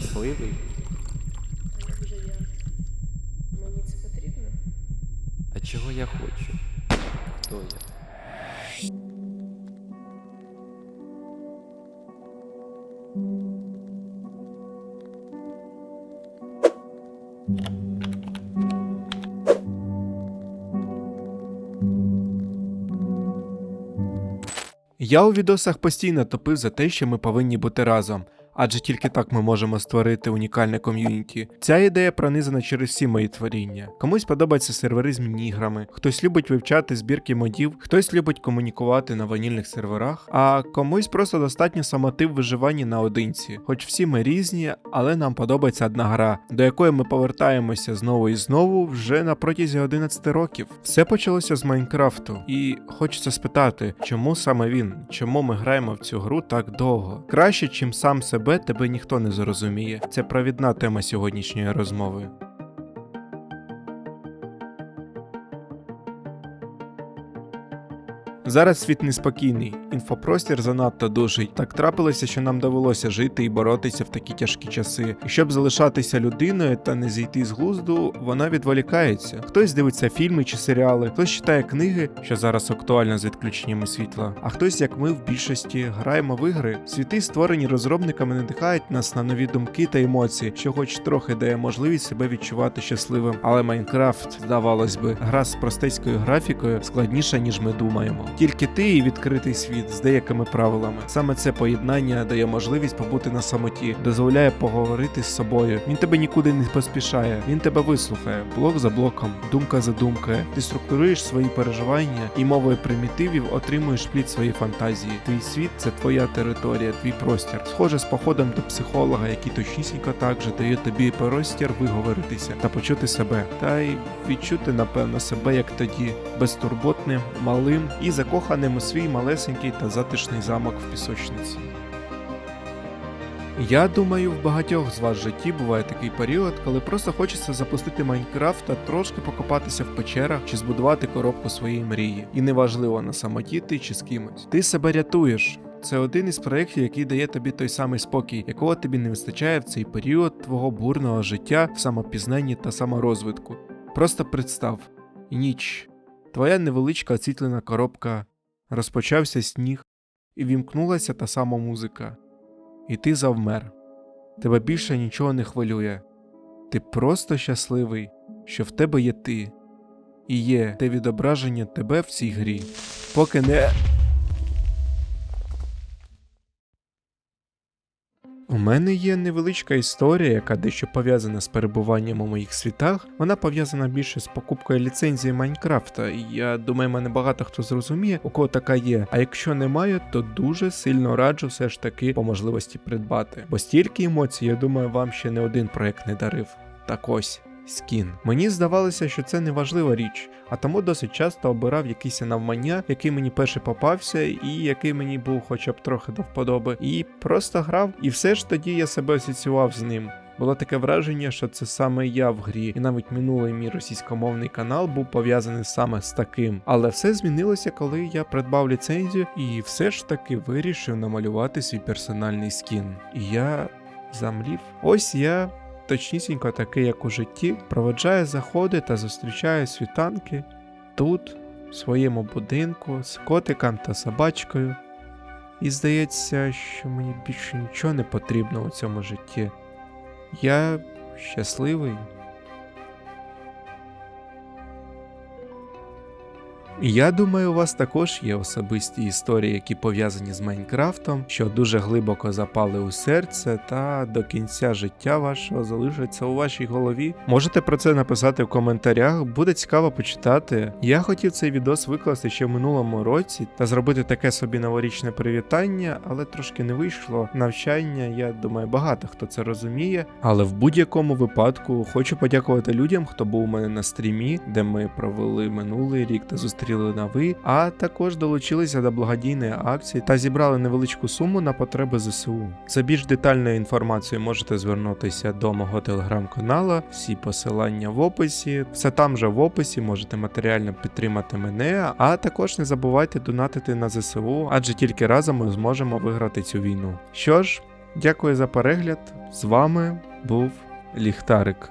Щасливий? Як же я? Мені це потрібно? А чого я хочу? Хто я? Я у відосах постійно топив за те, що ми повинні бути разом, адже тільки так ми можемо створити унікальне ком'юніті. Ця ідея пронизана через всі мої творіння. Комусь подобаються сервери з міні-іграми, хтось любить вивчати збірки модів, хтось любить комунікувати на ванільних серверах, а комусь просто достатньо самоти в виживанні наодинці. Хоч всі ми різні, але нам подобається одна гра, до якої ми повертаємося знову і знову вже на протязі 11 років. Все почалося з Майнкрафту, і хочеться спитати, чому саме він, чому ми граємо в цю гру так довго? Краще, чим сам себе, тебе ніхто не зрозуміє. Це провідна тема сьогоднішньої розмови. Зараз світ неспокійний, інфопростір занадто дужий. Так трапилося, що нам довелося жити і боротися в такі тяжкі часи. І щоб залишатися людиною та не зійти з глузду, вона відволікається. Хтось дивиться фільми чи серіали, хтось читає книги, що зараз актуально з відключеннями світла. А хтось, як ми в більшості, граємо в ігри. Світи, створені розробниками, надихають нас на нові думки та емоції, що хоч трохи дає можливість себе відчувати щасливим. Але Майнкрафт, здавалось би, гра з простецькою графікою складніша, ніж ми думаємо. Тільки ти і відкритий світ з деякими правилами. Саме це поєднання дає можливість побути на самоті, дозволяє поговорити з собою. Він тебе нікуди не поспішає, він тебе вислухає, блок за блоком, думка за думкою. Ти структуруєш свої переживання і мовою примітивів отримуєш плід своєї фантазії. Твій світ це твоя територія, твій простір. Схоже з походом до психолога, який точнісінько так же дає тобі простір виговоритися та почути себе, та й відчути, напевно, себе як тоді, безтурботним, малим і закоханим у свій малесенький та затишний замок в пісочниці. Я думаю, в багатьох з вас житті буває такий період, коли просто хочеться запустити Майнкрафт та трошки покопатися в печерах чи збудувати коробку своєї мрії. І неважливо на самоті ти чи з кимось. Ти себе рятуєш. Це один із проєктів, який дає тобі той самий спокій, якого тобі не вистачає в цей період твого бурного життя в самопізнанні та саморозвитку. Просто представ, ніч, твоя невеличка оцітлена коробка, розпочався сніг, і вімкнулася та сама музика. І ти завмер. Тебе більше нічого не хвилює. Ти просто щасливий, що в тебе є ти, і є те відображення тебе в цій грі. Поки не. У мене є невеличка історія, яка дещо пов'язана з перебуванням у моїх світах. Вона пов'язана більше з покупкою ліцензії Майнкрафта. Я думаю, мене багато хто зрозуміє, у кого така є. А якщо немає, то дуже сильно раджу все ж таки по можливості придбати. Бо стільки емоцій, я думаю, вам ще не один проект не дарив. Так ось. Скін. Мені здавалося, що це не важлива річ, а тому досить часто обирав якийсь навмання, який мені перший попався, і який мені був хоча б трохи до вподоби, і просто грав. І все ж тоді я себе асоціював з ним. Було таке враження, що це саме я в грі, і навіть минулий мій російськомовний канал був пов'язаний саме з таким. Але все змінилося, коли я придбав ліцензію і все ж таки вирішив намалювати свій персональний скін. І я замлів. Ось я. Точнісінько такий, як у житті, проведжає заходи та зустрічає світанки тут, в своєму будинку, з котиком та собачкою. І здається, що мені більше нічого не потрібно у цьому житті. Я щасливий. Я думаю, у вас також є особисті історії, які пов'язані з Майнкрафтом, що дуже глибоко запали у серце та до кінця життя вашого залишаться у вашій голові. Можете про це написати в коментарях, буде цікаво почитати. Я хотів цей відос викласти ще в минулому році та зробити таке собі новорічне привітання, але трошки не вийшло. Навчання, я думаю, багато хто це розуміє. Але в будь-якому випадку хочу подякувати людям, хто був у мене на стрімі, де ми провели минулий рік та зустріли новий, а також долучилися до благодійної акції та зібрали невеличку суму на потреби ЗСУ. За більш детальною інформацією можете звернутися до мого телеграм-канала, всі посилання в описі. Все там же в описі можете матеріально підтримати мене, а також не забувайте донатити на ЗСУ, адже тільки разом ми зможемо виграти цю війну. Що ж. Дякую за перегляд. З вами був Ліхтарик.